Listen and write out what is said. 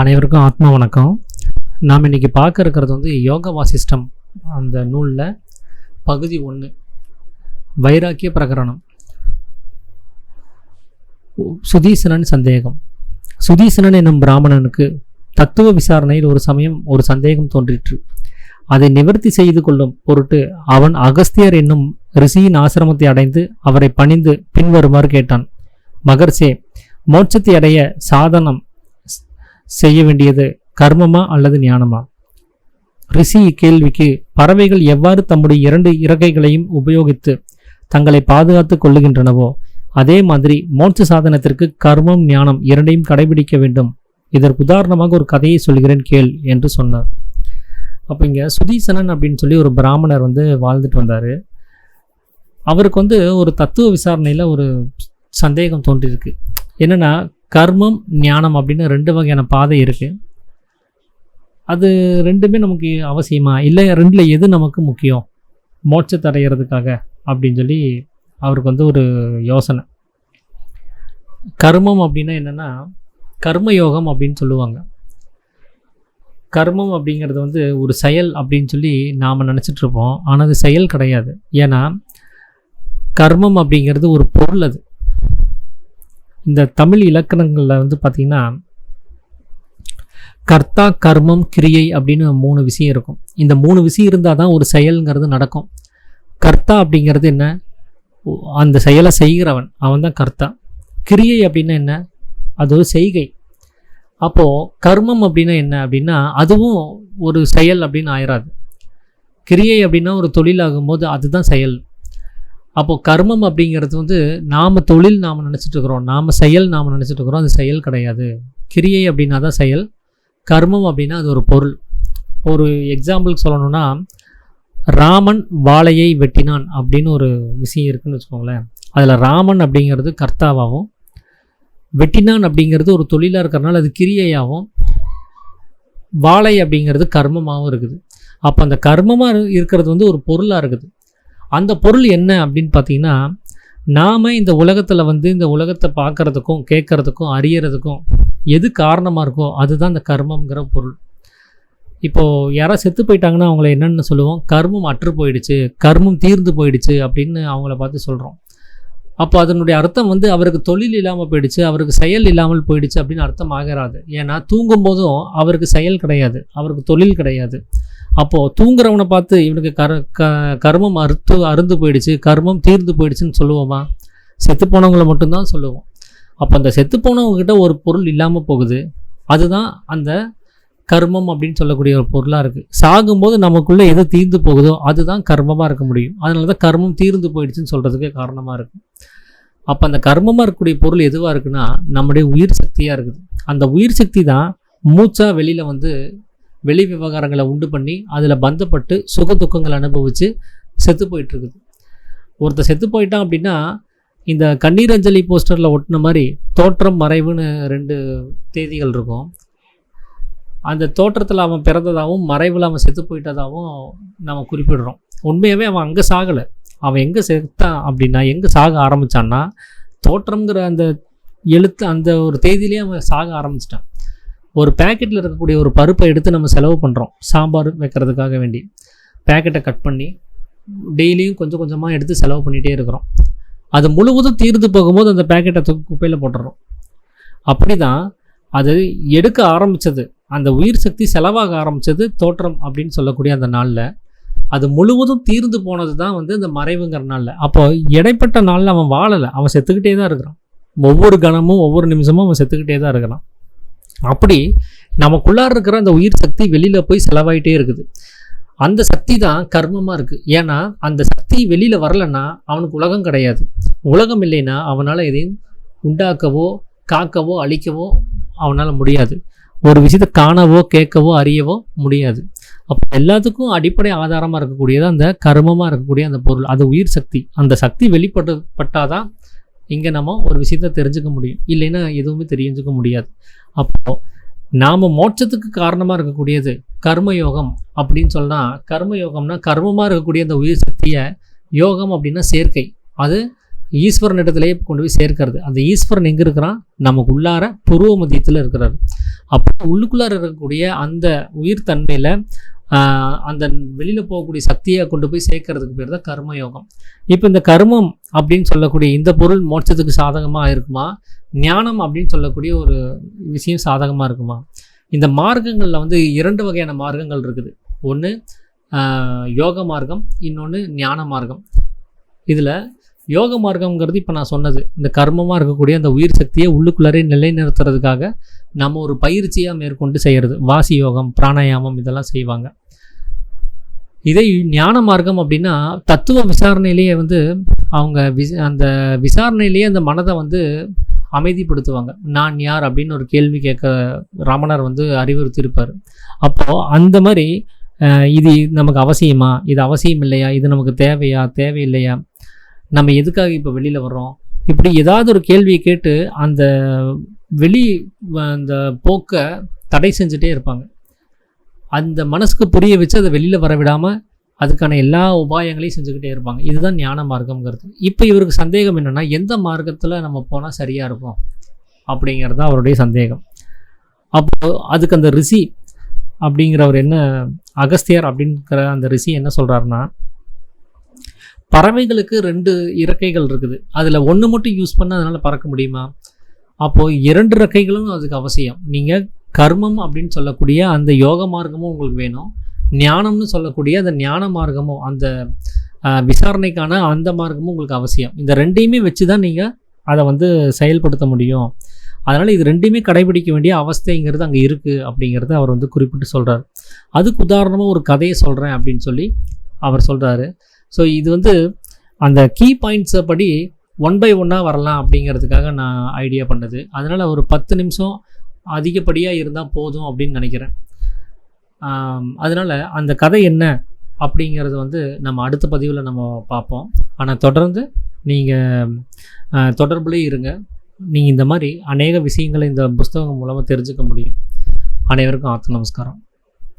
அனைவருக்கும் ஆத்மா வணக்கம். நாம் இன்னைக்கு பார்க்க இருக்கிறது வந்து யோக வாசிஷ்டம் அந்த நூலில் பகுதி ஒன்று வைராக்கிய பிரகரணம். சுதீசனன் சந்தேகம். சுதீசனன் என்னும் பிராமணனுக்கு தத்துவ விசாரணையில் ஒரு சமயம் ஒரு சந்தேகம் தோன்றிற்று. அதை நிவர்த்தி செய்து கொள்ளும் பொருட்டு அவன் அகஸ்தியர் என்னும் ரிஷியின் ஆசிரமத்தை அடைந்து அவரை பணிந்து பின்வருமாறு கேட்டான். மகர்ஷே மோட்சத்தை அடைய சாதனம் செய்ய வேண்டியது கர்மமா அல்லது ஞானமா? ரிஷி இக்கேள்விக்கு பறவைகள் எவ்வாறு தம்முடைய இரண்டு இறக்கைகளையும் உபயோகித்து தங்களை பாதுகாத்துக் கொள்ளுகின்றனவோ அதே மாதிரி மோட்ச சாதனத்திற்கு கர்மம் ஞானம் இரண்டையும் கடைபிடிக்க வேண்டும். இதற்கு உதாரணமாக ஒரு கதையை சொல்கிறேன் கேள் என்று சொன்னார். அப்போ இங்கே சுதீசனன் அப்படின்னு சொல்லி ஒரு பிராமணர் வந்து வாழ்ந்துட்டு வந்தார். அவருக்கு வந்து ஒரு தத்துவ விசாரணையில் ஒரு சந்தேகம் தோன்றியிருக்கு. என்னென்னா கர்மம் ஞானம் அப்படின்னு ரெண்டு வகையான பாதை இருக்குது அது ரெண்டுமே நமக்கு அவசியமா? இல்லை ரெண்டில் எது நமக்கு முக்கியம்? மோட்சத்தை அடைகிறதுக்காக அப்படின்னு சொல்லி அவருக்கு வந்து ஒரு யோசனை. கர்மம் அப்படின்னா என்னென்னா கர்மயோகம் அப்படின்னு சொல்லுவாங்க. கர்மம் அப்படிங்கிறது வந்து ஒரு செயல் அப்படின்னு சொல்லி நாம் நினச்சிட்ருப்போம் ஆனால் அது செயல் கிடையாது. ஏன்னா கர்மம் அப்படிங்கிறது ஒரு பொருள் அது. இந்த தமிழ் இலக்கணங்களில் வந்து பார்த்திங்கன்னா கர்த்தா கர்மம் கிரியை அப்படின்னு மூணு விஷயம் இருக்கும். இந்த மூணு விஷயம் இருந்தால் தான் ஒரு செயல்ங்கிறது நடக்கும். கர்த்தா அப்படிங்கிறது என்ன? அந்த செயலை செய்கிறவன். அவன் தான் கர்த்தா. கிரியை அப்படின்னா என்ன? அது ஒரு செய்கை. அப்போது கர்மம் அப்படின்னா என்ன அப்படின்னா அதுவும் ஒரு செயல் அப்படின்னு ஆயிராது. கிரியை அப்படின்னா ஒரு தொழில் ஆகும்போது அதுதான் செயல். அப்போது கர்மம் அப்படிங்கிறது வந்து நாம் தொழில் நாம் நினச்சிட்ருக்குறோம் நாம் செயல் நாம் நினச்சிட்ருக்குறோம் அது செயல் கிடையாது. கிரியை அப்படின்னா தான் செயல். கர்மம் அப்படின்னா அது ஒரு பொருள். ஒரு எக்ஸாம்பிளுக்கு சொல்லணும்னா ராமன் வாழையை வெட்டினான் அப்படின்னு ஒரு விஷயம் இருக்குதுன்னு வச்சுக்கோங்களேன். அதில் ராமன் அப்படிங்கிறது கர்த்தாவாகவும் வெட்டினான் அப்படிங்கிறது ஒரு தொழிலாக இருக்கிறனால அது கிரியையாகவும் வாழை அப்படிங்கிறது கர்மமாகவும் இருக்குது. அப்போ அந்த கர்மமாக இருக்கிறது வந்து ஒரு பொருளாக இருக்குது. அந்த பொருள் என்ன அப்படின்னு பார்த்தீங்கன்னா நாம் இந்த உலகத்தில் வந்து இந்த உலகத்தை பார்க்கறதுக்கும் கேட்கறதுக்கும் அறியறதுக்கும் எது காரணமாக இருக்கோ அதுதான் இந்த கர்மங்கிற பொருள். இப்போது யாராவது செத்து போயிட்டாங்கன்னா அவங்கள என்னென்னு சொல்லுவோம்? கர்மம் அற்று போயிடுச்சு கர்மம் தீர்ந்து போயிடுச்சு அப்படின்னு அவங்கள பார்த்து சொல்கிறோம் அப்போ அதனுடைய அர்த்தம் வந்து அவருக்கு தொழில் இல்லாமல் போயிடுச்சு அவருக்கு செயல் இல்லாமல் போயிடுச்சு அப்படின்னு அர்த்தம் ஆகிறாது ஏன்னா தூங்கும் போதும் அவருக்கு செயல் கிடையாது அவருக்கு தொழில் கிடையாது. அப்போது தூங்குறவனை பார்த்து இவனுக்கு கர க கர்மம் அறுத்து அருந்து போயிடுச்சு கர்மம் தீர்ந்து போயிடுச்சுன்னு சொல்லுவோமா? செத்து மட்டும்தான் சொல்லுவோம். அப்போ அந்த செத்து ஒரு பொருள் இல்லாமல் போகுது. அதுதான் அந்த கர்மம் அப்படின்னு சொல்லக்கூடிய ஒரு பொருளாக இருக்குது சாகும்போது நமக்குள்ளே எது தீர்ந்து போகுதோ அதுதான் கர்மமாக இருக்க முடியும். அதனால தான் கர்மம் தீர்ந்து போயிடுச்சுன்னு சொல்கிறதுக்கு காரணமாக இருக்குது அப்போ அந்த கர்மமாக இருக்கக்கூடிய பொருள் எதுவாக இருக்குன்னா நம்முடைய உயிர் சக்தியாக இருக்குது. அந்த உயிர் சக்தி தான் மூச்சா வெளியில் வந்து வெளி விவகாரங்களை உண்டு பண்ணி அதில் பந்தப்பட்டு சுக துக்கங்களை அனுபவித்து செத்து போயிட்டுருக்குது. ஒருத்தர் செத்து போயிட்டான் அப்படின்னா இந்த கண்ணீர் அஞ்சலி போஸ்டரில் ஒட்டின மாதிரி தோற்றம் மறைவுன்னு ரெண்டு தேதிகள் இருக்கும். அந்த தோற்றத்தில் அவன் பிறந்ததாகவும் மறைவில் அவன் செத்து போயிட்டதாகவும் நம்ம குறிப்பிடுறோம். உண்மையாகவே அவன் அங்கே சாகலை. அவன் எங்கே செத்தான் அப்படின்னா எங்கே சாக ஆரம்பித்தான்னா தோற்றம்ங்கிற அந்த எழுத்து அந்த ஒரு தேதியிலே அவன் சாக ஆரம்பிச்சிட்டான். ஒரு பேக்கெட்டில் இருக்கக்கூடிய ஒரு பருப்பை எடுத்து நம்ம செலவு பண்ணுறோம் சாம்பார் வைக்கிறதுக்காக வேண்டி. பேக்கெட்டை கட் பண்ணி டெய்லியும் கொஞ்சம் கொஞ்சமாக எடுத்து செலவு பண்ணிகிட்டே இருக்கிறோம். அது முழுவதும் தீர்ந்து போகும்போது அந்த பேக்கெட்டை தூக்கி குப்பையில் போட்டுடுறோம் அப்படி தான் அது எடுக்க ஆரம்பித்தது அந்த உயிர் சக்தி செலவாக ஆரம்பித்தது தோற்றம் அப்படின்னு சொல்லக்கூடிய அந்த நாளில். அது முழுவதும் தீர்ந்து போனது தான் வந்து இந்த மறைவுங்கிற நாளில். அப்போ இடைப்பட்ட நாளில் அவன் வாழலை. அவன் செத்துக்கிட்டே தான் இருக்கிறான். ஒவ்வொரு கணமும் ஒவ்வொரு நிமிஷமும் அவன் செத்துக்கிட்டே தான் இருக்கிறான். அப்படி நமக்குள்ளார இருக்கிற அந்த உயிர் சக்தி வெளியில் போய் செலவாயிட்டே இருக்குது. அந்த சக்தி தான் கர்மமாக இருக்குது ஏன்னா அந்த சக்தி வெளியில் வரலன்னா அவனுக்கு உலகம் கிடையாது. உலகம் இல்லைன்னா அவனால் எதையும் உண்டாக்கவோ காக்கவோ அழிக்கவோ அவனால் முடியாது. ஒரு விஷயத்தை காணவோ கேட்கவோ அறியவோ முடியாது. அப்போ எல்லாத்துக்கும் அடிப்படை ஆதாரமாக இருக்கக்கூடியது அந்த கர்மமாக இருக்கக்கூடிய அந்த பொருள் அது உயிர் சக்தி. அந்த சக்தி வெளிப்பட்டு பட்டாதான் இங்கே நம்ம ஒரு விஷயத்தை தெரிஞ்சுக்க முடியும். இல்லைன்னா எதுவுமே தெரிஞ்சுக்க முடியாது. அப்போது நாம் மோட்சத்துக்கு காரணமாக இருக்கக்கூடியது கர்மயோகம் அப்படின்னு சொன்னால் கர்மயோகம்னா கர்மமாக இருக்கக்கூடிய அந்த உயிர் சக்தியை யோகம் அப்படின்னா சேர்க்கை. அது ஈஸ்வரன் இடத்துலையே கொண்டு போய் சேர்க்கிறது. அந்த ஈஸ்வரன் எங்கே இருக்கிறான்? நமக்கு உள்ளார புருவ மதியத்தில் இருக்கிறார். அப்போ உள்ளுக்குள்ளார இருக்கக்கூடிய அந்த உயிர் தன்மையில் அந்த வெளியில் போகக்கூடிய சக்தியை கொண்டு போய் சேர்க்கறதுக்கு பேர் தான் கர்மயோகம். இப்போ இந்த கர்மம் அப்படின்னு சொல்லக்கூடிய இந்த பொருள் மோட்சத்துக்கு சாதகமாக இருக்குமா? ஞானம் அப்படின்னு சொல்லக்கூடிய ஒரு விஷயம் சாதகமாக இருக்குமா? இந்த மார்க்கங்களில் வந்து இரண்டு வகையான மார்க்கங்கள் இருக்குது. ஒன்று யோக மார்க்கம் இன்னொன்று ஞான மார்க்கம். இதில் யோக மார்க்கம்ங்கிறது இப்போ நான் சொன்னது. இந்த கர்மமாக இருக்கக்கூடிய அந்த உயிர் சக்தியை உள்ளுக்குள்ளரே நிலைநிறுத்துறதுக்காக நம்ம ஒரு பயிற்சியாக மேற்கொண்டு செய்கிறது வாசி யோகம் பிராணாயாமம் இதெல்லாம் செய்வாங்க. இதே ஞான மார்க்கம் அப்படின்னா தத்துவ விசாரணையிலேயே வந்து அவங்க வி அந்த விசாரணையிலேயே அந்த மனதை வந்து அமைதிப்படுத்துவாங்க. நான் யார் அப்படின்னு ஒரு கேள்வி கேட்க ரமணர் வந்து அறிவுறுத்தியிருப்பார். அப்போது அந்த மாதிரி இது நமக்கு அவசியமா? இது அவசியம் இல்லையா? இது நமக்கு தேவையா? தேவையில்லையா? நம்ம எதுக்காக இப்போ வெளியில் வர்றோம்? இப்படி ஏதாவது ஒரு கேள்வியை கேட்டு அந்த வெளி அந்த போக்கை தடை செஞ்சுட்டே இருப்பாங்க. அந்த மனசுக்கு புரிய வச்சு அதை வெளியில் வர விடாமல் அதுக்கான எல்லா உபாயங்களையும் செஞ்சுக்கிட்டே இருப்பாங்க. இதுதான் ஞான மார்க்கம்ங்கிறது. இப்போ இவருக்கு சந்தேகம் என்னென்னா எந்த மார்க்கத்தில் நம்ம போனால் சரியாக இருக்கும்? அப்படிங்கிறது தான் அவருடைய சந்தேகம். அப்போது அதுக்கு அந்த ரிஷி அப்படிங்கிறவர் என்ன அகஸ்தியர் அப்படிங்கிற அந்த ரிஷி என்ன சொல்கிறாருன்னா பறவைகளுக்கு ரெண்டு இறக்கைகள் இருக்குது. அதில் ஒன்று மட்டும் யூஸ் பண்ணால் அதனால் பறக்க முடியுமா? அப்போது இரண்டு இறக்கைகளும் அதுக்கு அவசியம். நீங்கள் கர்மம் அப்படின்னு சொல்லக்கூடிய அந்த யோக மார்க்கமும் உங்களுக்கு வேணும். ஞானம்னு சொல்லக்கூடிய அந்த ஞான மார்க்கமும் அந்த விசாரணைக்கான அந்த மார்க்கமும் உங்களுக்கு அவசியம். இந்த ரெண்டையுமே வச்சு தான் நீங்கள் அதை வந்து செயல்படுத்த முடியும். அதனால் இது ரெண்டுமே கடைபிடிக்க வேண்டிய அவஸ்தைங்கிறது அங்கே இருக்குது அப்படிங்கிறத அவர் வந்து குறிப்பிட்டு சொல்கிறார் அதுக்கு உதாரணமாக ஒரு கதையை சொல்கிறேன் அப்படின்னு சொல்லி அவர் சொல்கிறாரு ஸோ இது வந்து அந்த கீ பாயிண்ட்ஸை படி ஒன் பை ஒன்னாக வரலாம் அப்படிங்கிறதுக்காக நான் ஐடியா பண்ணது. அதனால் ஒரு பத்து நிமிஷம் அதிகப்படியாக இருந்தால் போதும் அப்படின்னு நினைக்கிறேன். அதனால் அந்த கதை என்ன அப்படிங்கிறது வந்து நம்ம அடுத்த பதிவில் நம்ம பார்ப்போம். ஆனால் தொடர்ந்து நீங்கள் தொடர்புலேயே இருங்க. நீங்கள் இந்த மாதிரி அநேக விஷயங்களை இந்த புஸ்தகம் மூலமாக தெரிஞ்சுக்க முடியும். அனைவருக்கும் ஆத்த நமஸ்காரம்.